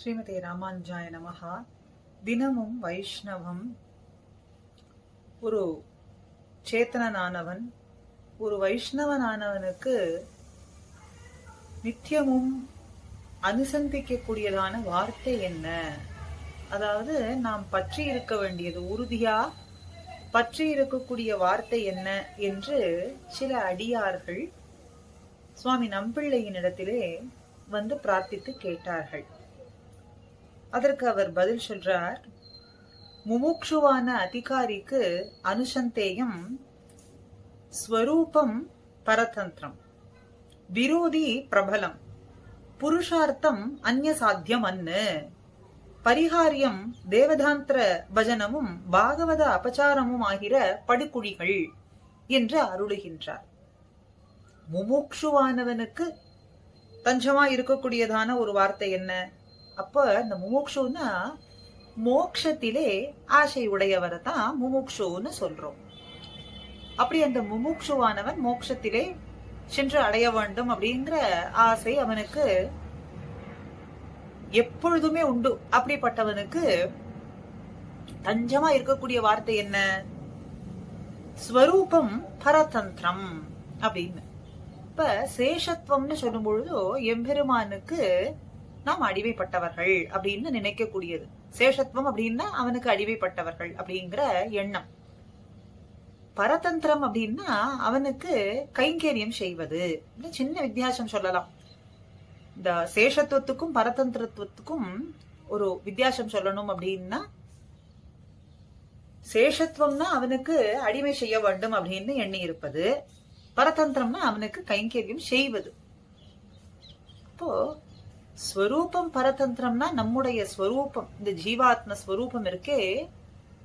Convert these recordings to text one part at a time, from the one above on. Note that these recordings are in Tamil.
ஸ்ரீமதி ராமானுஜாய நமஹா. தினமும் வைஷ்ணவம் ஒரு சேத்தனனானவன் ஒரு வைஷ்ணவனானவனுக்கு நித்தியமும் அனுசந்திக்கக்கூடியதான வார்த்தை என்ன? அதாவது நாம் பற்றி இருக்க வேண்டியது உறுதியா? பற்றி இருக்கக்கூடிய வார்த்தை என்ன? என்று சில அடியார்கள் சுவாமி நம்பிள்ளையின் இடத்திலே வந்து பிரார்த்தித்து கேட்டார்கள். அதற்கு அவர் பதில் சொல்றார் முமுக்ஷுவான அதிகாரிக்கு அனுசந்தேயம் ஸ்வரூபம் பரதந்திரம் விரோதி பிரபலம் புருஷார்த்தம் அந்நிய சாத்தியம் அன்னு பரிகாரியம் தேவதாந்திர பஜனமும் பாகவத அபச்சாரமும் ஆகிற படுகுழிகள் என்று அருளுகின்றார். முமுக்ஷுவானவனுக்கு தஞ்சமா இருக்கக்கூடியதான ஒரு வார்த்தை என்ன? அப்ப இந்த முமுட்சுன்னா மோக்ஷத்திலே ஆசை உடையவரை தான் முமுட்சுன்னு சொல்றோம். அப்படி அந்த முமுக்ஷுவானவன் மோக்ஷத்திலே சென்று அடைய வேண்டும் அப்படிங்கிற ஆசை அவனுக்கு எப்பொழுதுமே உண்டு. அப்படிப்பட்டவனுக்கு தஞ்சமா இருக்கக்கூடிய வார்த்தை என்ன? ஸ்வரூபம் பரதந்திரம் அப்படின்னு. இப்ப சேஷத்துவம்னு சொல்லும் பொழுதோ எம்பெருமானுக்கு நாம் அடிமைப்பட்டவர்கள் அப்படின்னு நினைக்கக்கூடியது. சேஷத்துவம் அப்படின்னா அவனுக்கு அடிமைப்பட்டவர்கள் அப்படிங்கிற எண்ணம். பரதந்திரம் அப்படின்னா அவனுக்கு கைங்கரியம் செய்வது. சின்ன வித்தியாசம் சொல்லலாம். இந்த சேஷத்துவத்துக்கும் பரதந்திரத்துவத்துக்கும் ஒரு வித்தியாசம் சொல்லணும் அப்படின்னா சேஷத்துவம்னா அவனுக்கு அடிமை செய்ய வேண்டும் அப்படின்னு எண்ணி இருப்பது பரதந்திரம்னா அவனுக்கு கைங்கரியம் செய்வது. அப்போ ஸ்வரூபம் பரதந்திரம்னா நம்முடைய ஸ்வரூபம். இந்த ஜீவாத்ம ஸ்வரூபம் இருக்கே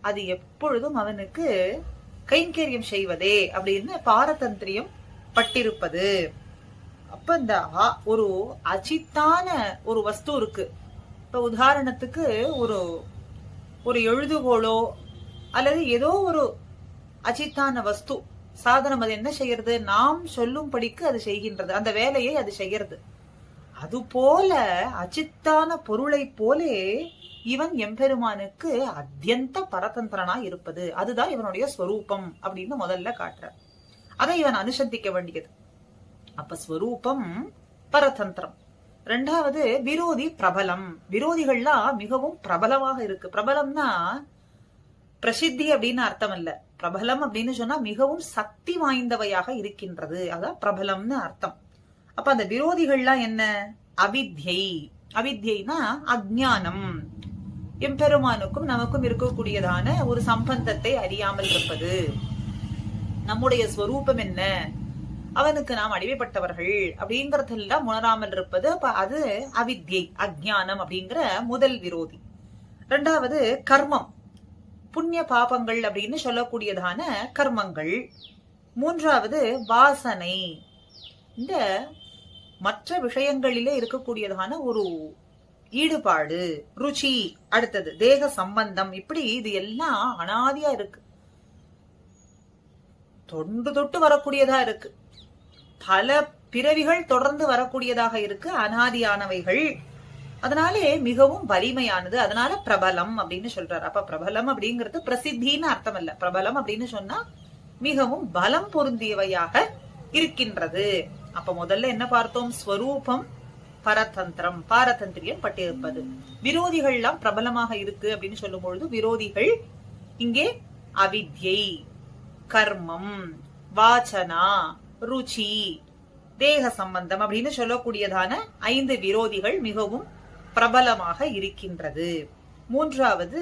அது எப்பொழுதும் அவனுக்கு கைங்கரியம் செய்வதே அப்படின்னு பாரதந்திரியம் பட்டிருப்பது. அப்ப இந்த ஒரு அஜித்தான ஒரு வஸ்து இருக்கு. இப்ப உதாரணத்துக்கு ஒரு ஒரு எழுதுகோளோ அல்லது ஏதோ ஒரு அஜித்தான வஸ்து. சாதனம் அது என்ன செய்யறது? நாம் சொல்லும்படிக்கு அது செய்கின்றது. அந்த வேலையை அது செய்யறது. அது போல அச்சித்தான பொருளை போலே இவன் எம்பெருமானுக்கு அத்தியந்த பரதந்திரனா இருப்பது. அதுதான் இவனுடைய ஸ்வரூபம் அப்படின்னு முதல்ல காட்டுற. அதை இவன் அனுசந்திக்க வேண்டியது. அப்ப ஸ்வரூபம் பரதந்திரம். ரெண்டாவது விரோதி பிரபலம். விரோதிகள்லாம் மிகவும் பிரபலமாக இருக்கு. பிரபலம்னா பிரசித்தி அப்படின்னு அர்த்தம் இல்ல. பிரபலம் அப்படின்னு சொன்னா மிகவும் சக்தி வாய்ந்தவையாக இருக்கின்றது. அதான் பிரபலம்னு அர்த்தம். அப்ப அந்த விரோதிகள்லாம் என்ன? அவித்யை. அவித்யைனா அஜானம் எம்பெருமானுக்கும் நமக்கும் இருக்கக்கூடியதான ஒரு சம்பந்தத்தை அறியாமல் இருப்பது. நம்முடைய ஸ்வரூபம் என்ன? அவனுக்கு நாம் அடிமைப்பட்டவர்கள் அப்படிங்கறதெல்லாம் உணராமல் இருப்பது. அப்ப அது அவித்யை அஜானம் அப்படிங்கிற முதல் விரோதி. ரெண்டாவது கர்மம். புண்ணிய பாபங்கள் அப்படின்னு சொல்லக்கூடியதான கர்மங்கள். மூன்றாவது வாசனை. இந்த மற்ற விஷயங்களிலே இருக்கக்கூடியதான ஒரு ஈடுபாடு ருச்சி அடுத்தது தேக சம்பந்தம் இப்படி இது எல்லாம் அனாதியா இருக்கு. தொண்டு தொட்டு வரக்கூடியதா இருக்கு. பல பிறவிகள் தொடர்ந்து வரக்கூடியதாக இருக்கு அனாதியானவைகள். அதனாலே மிகவும் வலிமையானது அதனால பிரபலம் அப்படின்னு சொல்றாரு. அப்ப பிரபலம் அப்படிங்கிறது பிரசித்தின்னு அர்த்தம் இல்ல பிரபலம் அப்படின்னு சொன்னா மிகவும் பலம் பொருந்தியவையாக இருக்கின்றது. அப்ப முதல்ல என்ன பார்த்தோம்? ஸ்வரூபம் பரதந்திரம் பாரதந்திரியம் பட்டிருப்பது. விரோதிகள் எல்லாம் பிரபலமாக இருக்கு அப்படின்னு சொல்லும் பொழுது விரோதிகள் இங்கே அவித்யை கர்மம் வாசனா ருச்சி தேக சம்பந்தம் அப்படின்னு சொல்லக்கூடியதான ஐந்து விரோதிகள் மிகவும் பிரபலமாக இருக்கின்றது. மூன்றாவது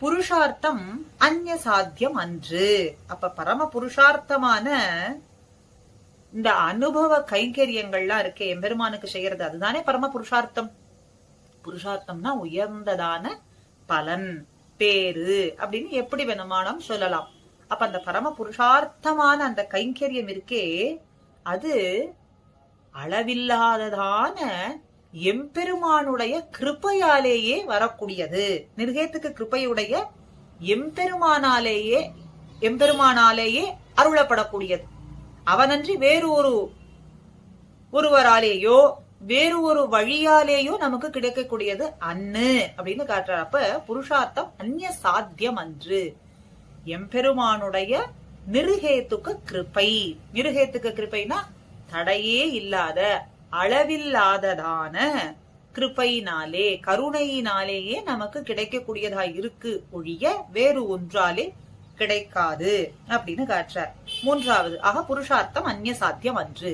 புருஷார்த்தம் அந்நிய சாத்தியம் அன்று. அப்ப பரம புருஷார்த்தமான இந்த அனுபவ கைங்கரியங்கள்லாம் இருக்கே எம்பெருமானுக்கு செய்யறது அதுதானே பரம புருஷார்த்தம் புருஷார்த்தம்னா உயர்ந்ததான பலன் பேரு அப்படின்னு எப்படி வேணுமானம் சொல்லலாம். அப்ப அந்த பரம புருஷார்த்தமான அந்த கைங்கரியம் இருக்கே அது அளவில்லாததான எம்பெருமானுடைய கிருப்பையாலேயே வரக்கூடியது. நிர்கேத்துக்கு கிருப்பையுடைய எம்பெருமானாலேயே எம்பெருமானாலேயே அருளப்படக்கூடியது. அவனன்றி வேறு ஒரு ஒருவராலேயோ வேறு ஒரு வழியாலேயோ நமக்கு கிடைக்கக்கூடியது அன்னு அப்படின்னு காட்டுறப்ப அப்ப புருஷார்த்தம் அந்நிய சாத்தியம் அன்று எம்பெருமானுடைய நிருகேத்துக்கு கிருபை. நிருகேத்துக்கு கிருப்பைனா தடையே இல்லாத அளவில்லாததான கிருபையினாலே கருணையினாலேயே நமக்கு கிடைக்கக்கூடியதா இருக்கு ஒழிய வேறு ஒன்றாலே கிடைக்காது அப்படின்னு காட்டுறார். மூன்றாவது ஆக புருஷார்த்தம் அந்நிய சாத்தியம் அன்று.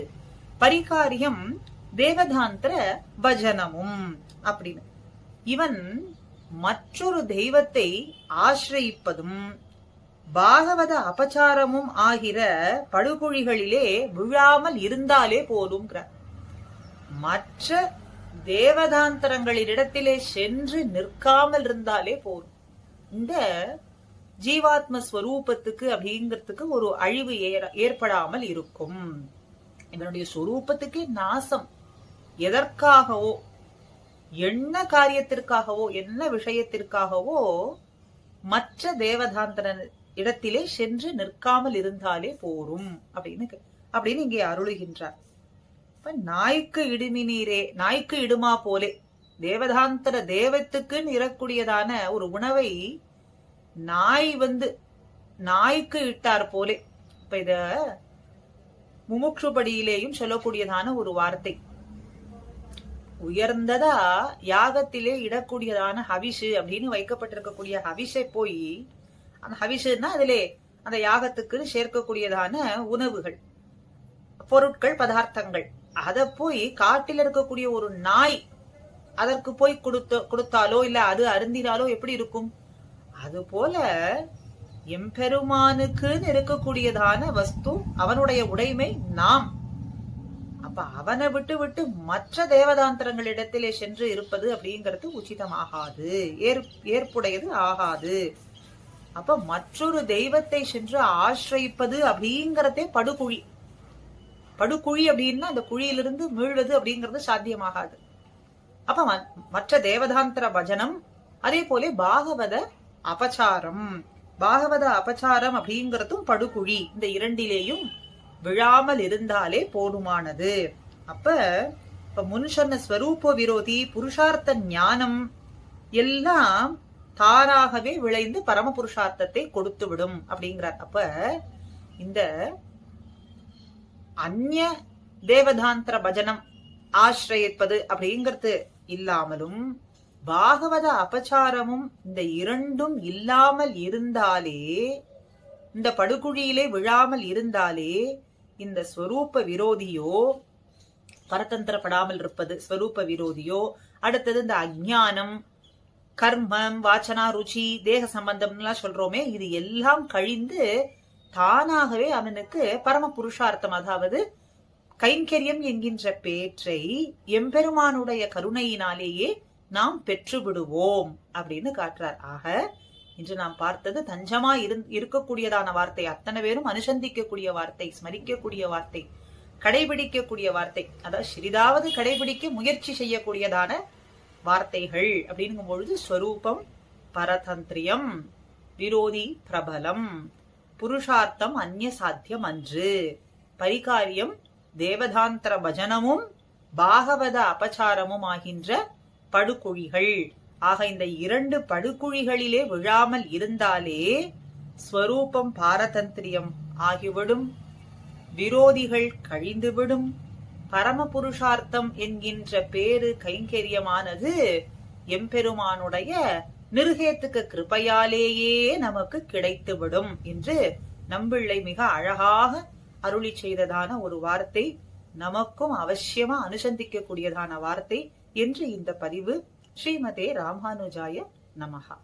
பரிகாரியம் தேவதாந்திர பஜனமும் அப்படின்னு. இவன் மற்றொரு தெய்வத்தை ஆசிரயிப்பதும் பாகவத அபச்சாரமும் ஆகிற படுகொழிகளிலே விழாமல் இருந்தாலே போதும்ங்கிற மற்ற தேவதாந்தரங்களிடத்திலே சென்று நிற்காமல் இருந்தாலே போதும். இந்த ஜீவாத்ம ஸ்வரூபத்துக்கு அப்படிங்கிறதுக்கு ஒரு அழிவு ஏற- ஏற்படாமல் இருக்கும். இவனுடைய சொரூபத்துக்கே நாசம். எதற்காகவோ என்ன காரியத்திற்காகவோ என்ன விஷயத்திற்காகவோ மற்ற தேவதாந்தன இடத்திலே சென்று நிற்காமல் இருந்தாலே போரும். அப்படின்னு அப்படின்னு இங்கே அருளுகின்றார். இப்ப நாய்க்கு இடுமி நீரே நாய்க்கு இடுமா போலே. தேவதாந்தர தேவத்துக்குன்னு இறக்கூடியதான ஒரு உணவை நாய் வந்து நாய்க்கு இட்டார் போலே. இப்ப இத முமுட்சுபடியிலேயும் சொல்லக்கூடியதான ஒரு வார்த்தை. உயர்ந்ததா யாகத்திலே இடக்கூடியதான ஹவிஷு அப்படின்னு வைக்கப்பட்டிருக்கக்கூடிய ஹவிஷை போய் அந்த ஹவிஷுன்னா அதிலே அந்த யாகத்துக்கு சேர்க்கக்கூடியதான உணவுகள் பொருட்கள் பதார்த்தங்கள். அத போய் காட்டில் இருக்கக்கூடிய ஒரு நாய் அதற்கு போய் கொடுத்த கொடுத்தாலோ இல்ல அது அருந்தினாலோ எப்படி இருக்கும்? அது போல எம்பெருமானுக்குன்னு இருக்கக்கூடியதான வஸ்து அவனுடைய உடைமை நாம். அப்ப அவனை விட்டு விட்டு மற்ற தேவதாந்திரங்களிடத்திலே சென்று இருப்பது அப்படிங்கிறது உச்சிதமாகாது. ஏற் ஏற்புடையது ஆகாது. அப்ப மற்றொரு தெய்வத்தை சென்று ஆசிரயிப்பது அப்படிங்கறதே படுகுழி. படுகுழி அப்படின்னா அந்த குழியிலிருந்து மீழ்வது அப்படிங்கிறது சாத்தியமாகாது. அப்ப மற்ற தேவதாந்திர பஜனம் அதே போல பாகவத அபச்சாரம். பாகவத அபச்சாரம் அப்படிங்கறதும் படுகுழி. இந்த இரண்டிலேயும் விழாமல் இருந்தாலே போதுமானது. அப்ப இப்ப முன் சொன்ன ஸ்வரூப விரோதி புருஷார்த்த ஞானம் எல்லாம் தானாகவே விளைந்து பரம புருஷார்த்தத்தை கொடுத்து விடும் அப்படிங்கிறார். அப்ப இந்த அந்நிய தேவதாந்திர பஜனம் ஆசிரயிப்பது அப்படிங்கிறது இல்லாமலும் பாகவத அபச்சாரமும் இந்த இரண்டும் இல்லாமல் இருந்தாலே இந்த படுகுழியிலே விழாமல் இருந்தாலே இந்த ஸ்வரூப விரோதியோ பரதந்திரப்படாமல் இருப்பது ஸ்வரூப விரோதியோ அடுத்தது இந்த அஜானம் கர்மம் வாச்சனா ருச்சி தேக சம்பந்தம்லாம் சொல்றோமே இது எல்லாம் கழிந்து தானாகவே அவனுக்கு பரம புருஷார்த்தம் அதாவது கைங்கரியம் என்கின்ற பேற்றை எம்பெருமானுடைய கருணையினாலேயே நாம் பெற்றுவிடுவோம் அப்படின்னு காட்டுறார். ஆக இன்று நாம் பார்த்தது தஞ்சமா இருந் இருக்கக்கூடியதான வார்த்தை. அத்தனை பேரும் அனுசந்திக்கக்கூடிய வார்த்தை ஸ்மரிக்கக்கூடிய வார்த்தை கடைபிடிக்கக்கூடிய வார்த்தை அதாவது சிறிதாவது கடைபிடிக்க முயற்சி செய்யக்கூடியதான வார்த்தைகள் அப்படிங்கும் பொழுது ஸ்வரூபம் பரதந்திரியம் விரோதி பிரபலம் புருஷார்த்தம் அந்நிய சாத்தியம் அன்று பரிகாரியம் தேவதாந்திர பஜனமும் பாகவத அபச்சாரமும் ஆகின்ற படுகுழிகள். ஆக இந்த இரண்டு படுகுழிகளிலே விழாமல் இருந்தாலே ஸ்வரூபம் பாரதந்திரியம் ஆகிவிடும். விரோதிகள் கழிந்துவிடும். பரமபுருஷார்த்தம் என்கின்ற பேரு கைங்கரியமானது எம்பெருமானுடைய நிருகேத்துக்கு கிருபையாலேயே நமக்கு கிடைத்துவிடும் என்று நம்பிள்ளை மிக அழகாக அருளி செய்ததான ஒரு வார்த்தை. நமக்கும் அவசியமா அனுசந்திக்க கூடியதான வார்த்தை. என்று இந்த பதிவு ஸ்ரீமதே ராமானுஜாய நமஹா.